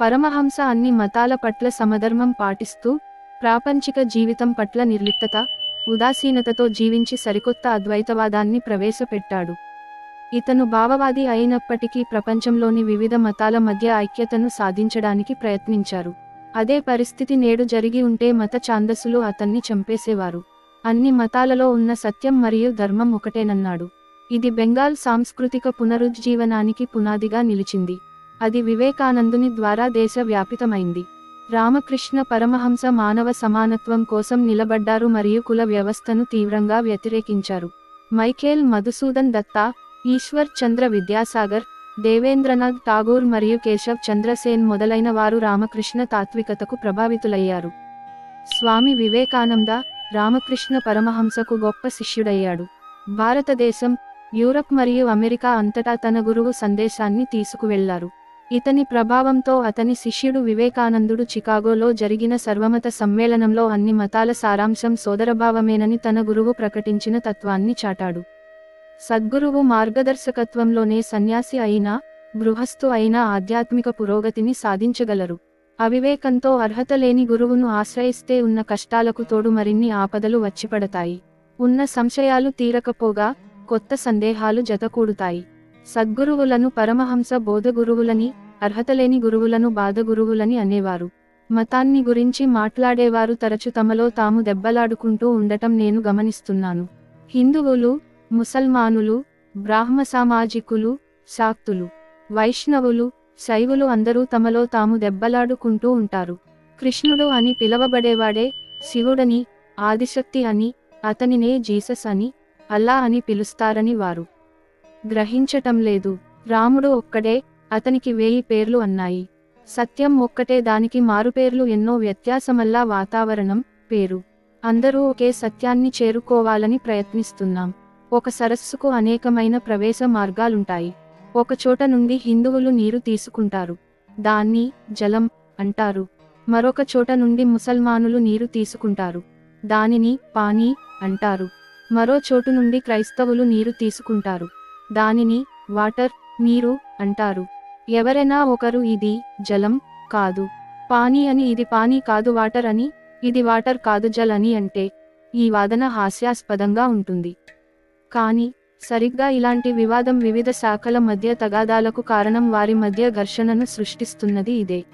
పరమహంస అన్ని మతాల పట్ల సమధర్మం పాటిస్తూ ప్రాపంచిక జీవితం పట్ల నిర్లిప్తత ఉదాసీనతతో జీవించి సరికొత్త అద్వైతవాదాన్ని ప్రవేశపెట్టాడు. ఇతను భావవాది అయినప్పటికీ ప్రపంచంలోని వివిధ మతాల మధ్య ఐక్యతను సాధించడానికి ప్రయత్నించారు. అదే పరిస్థితి నేడు జరిగి ఉంటే మత ఛాందసులు అతన్ని చంపేసేవారు. అన్ని మతాలలో ఉన్న సత్యం మరియు ధర్మం ఒకటేనన్నాడు. ఇది బెంగాల్ సాంస్కృతిక పునరుజ్జీవనానికి పునాదిగా నిలిచింది. అది వివేకానందుని ద్వారా దేశవ్యాపితమైంది. రామకృష్ణ పరమహంస మానవ సమానత్వం కోసం నిలబడ్డారు మరియు కుల వ్యవస్థను తీవ్రంగా వ్యతిరేకించారు. మైఖేల్ మధుసూదన్ దత్తా ఈశ్వర్ చంద్ర విద్యాసాగర్ దేవేంద్రనాథ్ ఠాగూర్ మరియు కేశవ్ చంద్రసేన్ మొదలైన వారు రామకృష్ణ తాత్వికతకు ప్రభావితులయ్యారు. స్వామి వివేకానంద రామకృష్ణ పరమహంసకు గొప్ప శిష్యుడయ్యాడు. భారతదేశం యూరప్ మరియు అమెరికా అంతటా తన గురువు సందేశాన్ని తీసుకువెళ్ళారు. ఇతని ప్రభావంతో అతని శిష్యుడు వివేకానందుడు చికాగోలో జరిగిన సర్వమత సమ్మేళనంలో అన్ని మతాల సారాంశం సోదరభావమేనని తన గురువు ప్రకటించిన తత్వాన్ని చాటాడు. సద్గురువు మార్గదర్శకత్వంలోనే సన్యాసి అయినా గృహస్థు అయినా ఆధ్యాత్మిక పురోగతిని సాధించగలరు. అవివేకంతో అర్హత లేని గురువును ఆశ్రయిస్తే ఉన్న కష్టాలకు తోడు మరిన్ని ఆపదలు వచ్చిపడతాయి. ఉన్న సంశయాలు తీరకపోగా కొత్త సందేహాలు జతకూడుతాయి. సద్గురువులను పరమహంస బోధగురువులని అర్హతలేని గురువులను బాధగురువులని అనేవారు. మతాన్ని గురించి మాట్లాడేవారు తరచు తమలో తాము దెబ్బలాడుకుంటూ ఉండటం నేను గమనిస్తున్నాను. హిందువులు ముసల్మానులు బ్రాహ్మ సామాజికులు శాక్తులు వైష్ణవులు శైవులు అందరూ తమలో తాము దెబ్బలాడుకుంటూ ఉంటారు. కృష్ణుడు అని పిలవబడేవాడే శివుడని ఆదిశక్తి అని అతనినే జీసస్ అని అల్లా అని పిలుస్తారని వారు. గ్రహించటం లేదు. రాముడు ఒక్కడే అతనికి వేయి పేర్లు అన్నాయి. సత్యం ఒక్కటే దానికి మారుపేర్లు ఎన్నో వ్యత్యాసమల్లా వాతావరణం పేరు. అందరూ ఒకే సత్యాన్ని చేరుకోవాలని ప్రయత్నిస్తున్నాం. ఒక సరస్సుకు అనేకమైన ప్రవేశ మార్గాలుంటాయి. ఒక చోట నుండి హిందువులు నీరు తీసుకుంటారు. దాన్ని జలం అంటారు. మరొక చోట నుండి ముసల్మానులు నీరు తీసుకుంటారు. దానిని పానీ అంటారు. మరో చోటు నుండి క్రైస్తవులు నీరు తీసుకుంటారు. దానిని వాటర్ నీరు అంటారు. ఎవరైనా ఒకరు ఇది జలం కాదు. పానీ అని ఇది పానీ కాదు వాటర్ అని ఇది వాటర్ కాదు జల్ అని అంటే ఈ వాదన హాస్యాస్పదంగా ఉంటుంది. కానీ సరిగ్గా ఇలాంటి వివాదం వివిధ శాఖల మధ్య తగాదాలకు కారణం వారి మధ్య ఘర్షణను సృష్టిస్తున్నది ఇదే.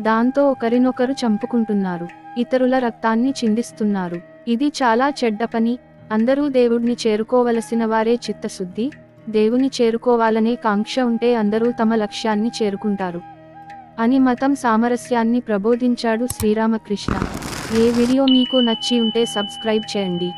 దాంతో ఒకరినొకరు చంపుకుంటున్నారు ఇతరుల రక్తాన్ని చిందిస్తున్నారు. ఇది చాలా చెడ్డ పని అందరూ దేవుణ్ణి చేరుకోవలసిన వారే చిత్తశుద్ధి దేవుని చేరుకోవాలనే కాంక్ష ఉంటే అందరూ తమ లక్ష్యాన్ని చేరుకుంటారు. అని మతం సామరస్యాన్ని ప్రబోధించాడు శ్రీరామకృష్ణ. ఏ వీడియో మీకు నచ్చి ఉంటే సబ్స్క్రైబ్ చేయండి.